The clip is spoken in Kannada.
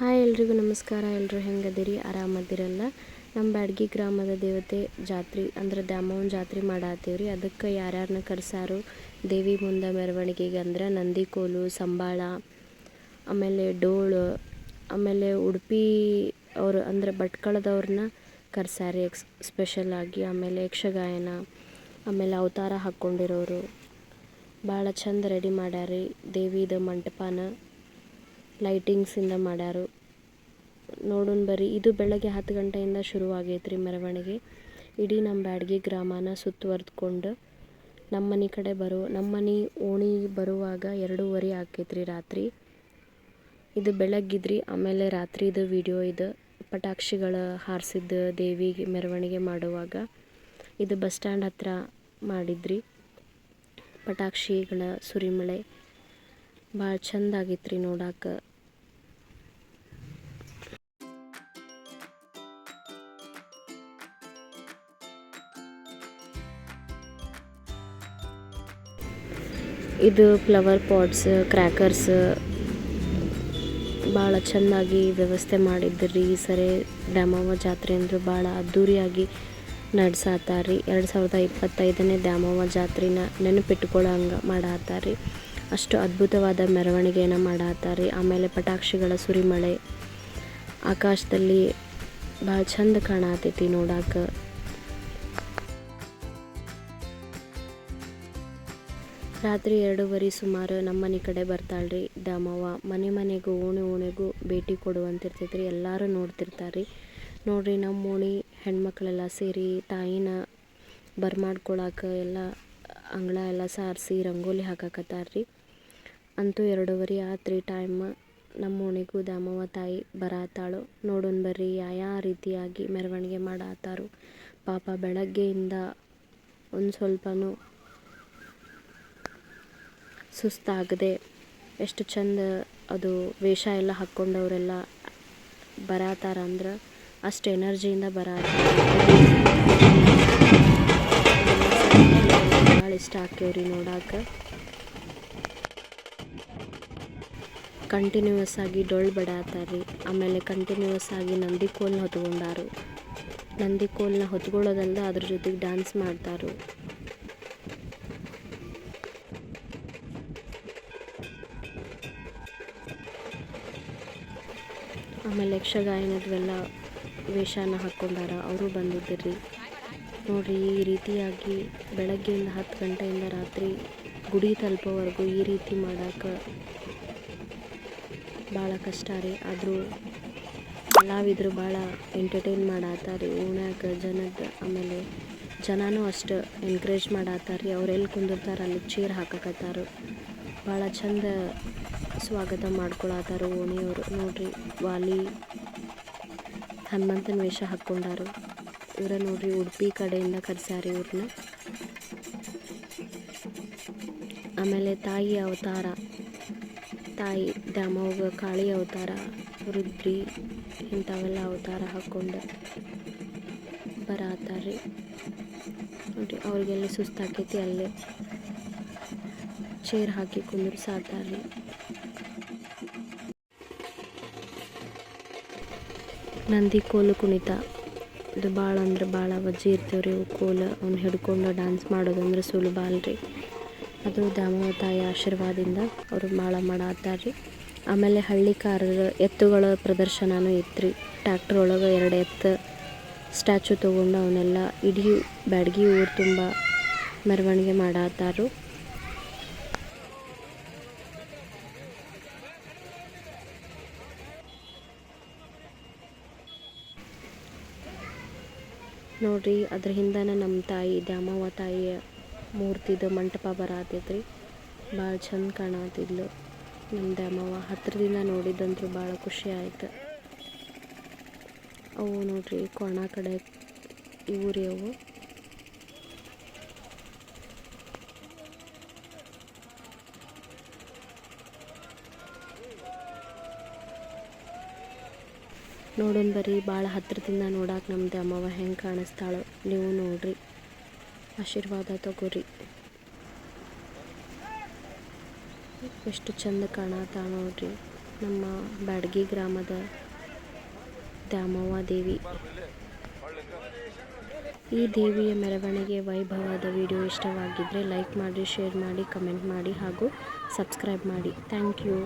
ಹಾಯ್ ಎಲ್ರಿಗೂ ನಮಸ್ಕಾರ. ಎಲ್ಲರೂ ಹೆಂಗದಿರಿ? ಆರಾಮದಿರಲ್ಲ? ನಮ್ಮ ಬ್ಯಾಡ್ಗಿ ಗ್ರಾಮದ ದೇವತೆ ಜಾತ್ರೆ, ಅಂದ್ರೆ ದ್ಯಾಮವ್ವನ ಜಾತ್ರೆ ಮಾಡಾತೀವ್ರಿ ಅದಕ್ಕೆ ಯಾರ್ಯಾರನ್ನ ಕರ್ಸಾರು? ದೇವಿ ಮುಂದೆ ಮೆರವಣಿಗೆಗೆ ಅಂದ್ರೆ ನಂದಿಕೋಲು, ಸಂಬಾಳ, ಆಮೇಲೆ ಡೋಳು, ಆಮೇಲೆ ಉಡುಪಿ ಅವರು, ಅಂದ್ರೆ ಭಟ್ಕಳದವ್ರನ್ನ ಕರ್ಸಾರಿ ಎಕ್ಸ್ ಸ್ಪೆಷಲಾಗಿ ಆಮೇಲೆ ಯಕ್ಷಗಾಯನ, ಆಮೇಲೆ ಅವತಾರ ಹಾಕ್ಕೊಂಡಿರೋರು ಭಾಳ ಚಂದ ರೆಡಿ ಮಾಡ್ಯಾರಿ ದೇವಿದ ಮಂಟಪನ. ಲೈಟಿಂಗ್ಸಿಂದ ಮಾಡ್ಯಾರು. ನೋಡೋಣ ಬರ್ರಿ, ಇದು ಬೆಳಗ್ಗೆ ಹತ್ತು ಗಂಟೆಯಿಂದ ಶುರುವಾಗೈತ್ರಿ ಮೆರವಣಿಗೆ. ಇಡೀ ನಮ್ಮ ಬ್ಯಾಡಗಿ ಗ್ರಾಮನ ಸುತ್ತುವರ್ದ್ಕೊಂಡು ನಮ್ಮ ಮನೆ ಕಡೆ ಬರೋ ನಮ್ಮ ಮನೆ ಓಣಿ ಬರುವಾಗ ಎರಡೂವರೆ ಆಕೈತ್ರಿ ರಾತ್ರಿ. ಇದು ಬೆಳಗ್ಗಿದ್ರಿ, ಆಮೇಲೆ ರಾತ್ರಿದು ವಿಡಿಯೋ ಇದು, ಪಟಾಕ್ಷಿಗಳ ಹಾರಿಸಿದ್ದು ದೇವಿಗೆ ಮೆರವಣಿಗೆ ಮಾಡುವಾಗ ಇದು ಬಸ್ ಸ್ಟ್ಯಾಂಡ್ ಹತ್ರ ಮಾಡಿದ್ರಿ. ಪಟಾಕ್ಷಿಗಳ ಸುರಿಮಳೆ. ಭಾಳ ಚಂದ ಆಗಿತ್ರಿ ನೋಡಾಕ. ಇದು ಫ್ಲವರ್ ಪಾಟ್ಸ್, ಕ್ರ್ಯಾಕರ್ಸ್. ಭಾಳ ಚೆನ್ನಾಗಿ ವ್ಯವಸ್ಥೆ ಮಾಡಿದ್ರಿ. ಈ ಸರಿ ದ್ಯಾಮವ್ವ ಜಾತ್ರೆ ಅಂದ್ರೆ ಭಾಳ ಅದ್ಧೂರಿಯಾಗಿ ನಡ್ಸಾತಾರಿ. ಎರಡು ಸಾವಿರದ ಇಪ್ಪತ್ತೈದನೇ ದ್ಯಾಮವ್ವ ಜಾತ್ರೆನ ನೆನಪಿಟ್ಕೊಳ್ಳೋ ಹಂಗೆ ಮಾಡಾತಾರಿ. ಅಷ್ಟು ಅದ್ಭುತವಾದ ಮೆರವಣಿಗೆಯನ್ನು ರೀ ಆಮೇಲೆ ಪಟಾಕ್ಷಿಗಳ ಸುರಿಮಳೆ. ಆಕಾಶದಲ್ಲಿ ಭಾಳ ಚಂದ ಕಾಣತೈತಿ ನೋಡಾಕ. ರಾತ್ರಿ ಎರಡೂವರೆ ಸುಮಾರು ನಮ್ಮ ಮನೆ ಕಡೆ ಬರ್ತಾಳ್ರಿ ದಾಮವ್ವ ಮನೆ ಮನೆಗೂ, ಓಣಿ ಓಣಿಗೂ ಭೇಟಿ ಕೊಡುವಂತಿರ್ತೈತ್ರಿ. ಎಲ್ಲರೂ ನೋಡ್ತಿರ್ತಾರೆ ನೋಡ್ರಿ ನಮ್ಮ ಓಣಿ ಹೆಣ್ಮಕ್ಳೆಲ್ಲ ಸೇರಿ ತಾಯಿನ ಬರ್ಮಾಡ್ಕೊಳಕ್ಕೆ ಎಲ್ಲ ಅಂಗಳ ಎಲ್ಲ ಸಾರಿಸಿ, ರಂಗೋಲಿ ಹಾಕಕತ್ತಾರ್ರಿ. ಅಂತೂ ಎರಡೂವರೆ ಆತ್ರಿ ಟೈಮ್ ನಮ್ಮ ಓಣಿಗೂ ದ್ಯಾಮವ್ವ ತಾಯಿ ಬರಾತಾಳು. ನೋಡೋಣ ಬರ್ರಿ ಯಾವ ರೀತಿಯಾಗಿ ಮೆರವಣಿಗೆ ಮಾಡಾತಾರು. ಪಾಪ ಬೆಳಗ್ಗೆಯಿಂದ ಒಂದು ಸ್ವಲ್ಪನೂ ಸುಸ್ತಾಗದೆ ಎಷ್ಟು ಚಂದ ಅದು ವೇಷ ಎಲ್ಲ ಹಾಕ್ಕೊಂಡವರೆಲ್ಲ ಬರಾತಾರ ಅಂದ್ರೆ ಅಷ್ಟು ಎನರ್ಜಿಯಿಂದ ಬರಾತ ಭಾಳ ಇಷ್ಟ ಆಕ್ಯವ್ರಿ ನೋಡಾಕ. ಕಂಟಿನ್ಯೂಯಸ್ ಆಗಿ ಡೊಳ್ಳು ಬಡಾತಾರ್ರಿ. ಆಮೇಲೆ ಕಂಟಿನ್ಯೂಯಸ್ ಆಗಿ ನಂದಿ ಕೋಲ್ನ ಹೊತ್ಕೊಂಡಾರು. ನಂದಿ ಕೋಲ್ನ ಹೊತ್ಕೊಳ್ಳೋದಲ್ದ ಅದ್ರ ಜೊತೆಗೆ ಡ್ಯಾನ್ಸ್ ಮಾಡ್ತಾರು. ಆಮೇಲೆ ಯಕ್ಷಗಾಯನದವೆಲ್ಲ ವೇಷನ ಹಾಕ್ಕೊಂಡಾರ. ಅವರು ಬಂದಿದ್ದಿರ್ರಿ. ನೋಡ್ರಿ, ಈ ರೀತಿಯಾಗಿ ಬೆಳಗ್ಗೆಯಿಂದ ಹತ್ತು ಗಂಟೆಯಿಂದ ರಾತ್ರಿ ಗುಡಿ ತಲುಪೋವರೆಗೂ ಈ ರೀತಿ ಮಾಡೋಕೆ ಭಾಳ ಕಷ್ಟ ರೀ. ಆದರೂ ಕಲಾವಿದರು ಭಾಳ ಎಂಟರ್ಟೈನ್ ಮಾಡಾತಾರಿ ಓಣ್ಯಾಗ ಜನದ ಆಮೇಲೆ ಜನನೂ ಅಷ್ಟು ಎನ್ಕರೇಜ್ ಮಾಡಾತಾರ್ರಿ ಅವ್ರು ಎಲ್ಲಿ ಕುಂದಿರ್ತಾರೆ ಅಲ್ಲಿ ಚೇರ್ ಹಾಕಕತ್ತಾರು. ಭಾಳ ಚಂದ ಸ್ವಾಗತ ಮಾಡ್ಕೊಳತ್ತಾರ ಓಣಿಯವರು. ನೋಡ್ರಿ ವಾಲಿ ಹನುಮಂತನ ವೇಷ ಹಾಕ್ಕೊಂಡಾರು. ಇವರ ನೋಡ್ರಿ ಉಡುಪಿ ಕಡೆಯಿಂದ ಕರ್ಸ್ಯಾರಿ ಇವ್ರನ್ನ ಆಮೇಲೆ ತಾಯಿ ಅವತಾರ. ತಾಯಿ ದ್ಯಾಮವ್ವ ಕಾಳಿ ಅವತಾರ, ರುದ್ರಿ ಇಂಥವೆಲ್ಲ ಅವತಾರ ಹಾಕ್ಕೊಂಡು ಬರತ್ತಾರ್ರಿ ನೋಡ್ರಿ ಅವ್ರಿಗೆಲ್ಲ ಸುಸ್ತಾಕೈತಿ, ಅಲ್ಲೇ ಚೇರ್ ಹಾಕಿ ಕುಂದಿರ್ಸಾತಾರ್ರಿ ನಂದಿ ಕೋಲು ಕುಣಿತ. ಇದು ಭಾಳ ಅಂದ್ರೆ ಭಾಳ ವಜ್ಜಿ ಇರ್ತೇವ್ರಿ ಅವು ಕೋಲು. ಅವ್ನ ಹಿಡ್ಕೊಂಡು ಡ್ಯಾನ್ಸ್ ಮಾಡೋದಂದ್ರೆ ಸುಲಭ ಅಲ್ರಿ. ಅದು ದ್ಯಾಮವ್ವ ತಾಯಿ ಆಶೀರ್ವಾದದಿಂದ ಅವರು ಭಾಳ ಮಾಡತ್ತಾರ್ರಿ ಆಮೇಲೆ ಹಳ್ಳಿ ಕಾರದ ಎತ್ತುಗಳ ಪ್ರದರ್ಶನನೂ ಇತ್ತು ಟ್ಯಾಕ್ಟ್ರ್ ಒಳಗೆ ಎರಡು ಎತ್ತು ಸ್ಟ್ಯಾಚು ತೊಗೊಂಡು ಅವನ್ನೆಲ್ಲ ಇಡೀ ಬ್ಯಾಡಗಿ ಊರು ತುಂಬ ಮೆರವಣಿಗೆ ಮಾಡತ್ತಾರು ನೋಡ್ರಿ, ಅದ್ರ ಹಿಂದನ ನಮ್ಮ ತಾಯಿ ದ್ಯಾಮವ್ವ ತಾಯಿಯ ಮೂರ್ತಿದು ಮಂಟಪ ಬರತೈತ್ರಿ ಭಾಳ ಚಂದ ಕಾಣತಿದ್ಲು. ನಮ್ಮ ದ್ಯಾಮವ್ವ ಹತ್ತಿರದಿಂದ ನೋಡಿದ್ದಂತೂ ಭಾಳ ಖುಷಿ ಆಯ್ತು. ಅವು ನೋಡ್ರಿ ಕೊಣ ಕಡೆ ಇವ್ರಿ ಅವು. ನೋಡೋಣ ಬರ್ರಿ ಭಾಳ ಹತ್ತಿರದಿಂದ ನೋಡಕ್ಕೆ ನಮ್ಮ ಅಮ್ಮವ ಹೆಂಗೆ ಕಾಣಿಸ್ತಾಳೋ ನೀವು ನೋಡ್ರಿ. ಆಶೀರ್ವಾದ ತಗೋರಿ. ಎಷ್ಟು ಚಂದ ಕಾಣತ್ತ ನೋಡ್ರಿ. ನಮ್ಮ ಬ್ಯಾಡಗಿ ಗ್ರಾಮದ ದ್ಯಾಮವ್ವ ದೇವಿ. ಈ ದೇವಿಯ ಮೆರವಣಿಗೆ ವೈಭವದ ವಿಡಿಯೋ ಇಷ್ಟವಾಗಿದ್ದರೆ ಲೈಕ್ ಮಾಡಿ, ಶೇರ್ ಮಾಡಿ, ಕಮೆಂಟ್ ಮಾಡಿ ಹಾಗೂ ಸಬ್ಸ್ಕ್ರೈಬ್ ಮಾಡಿ. Thank you.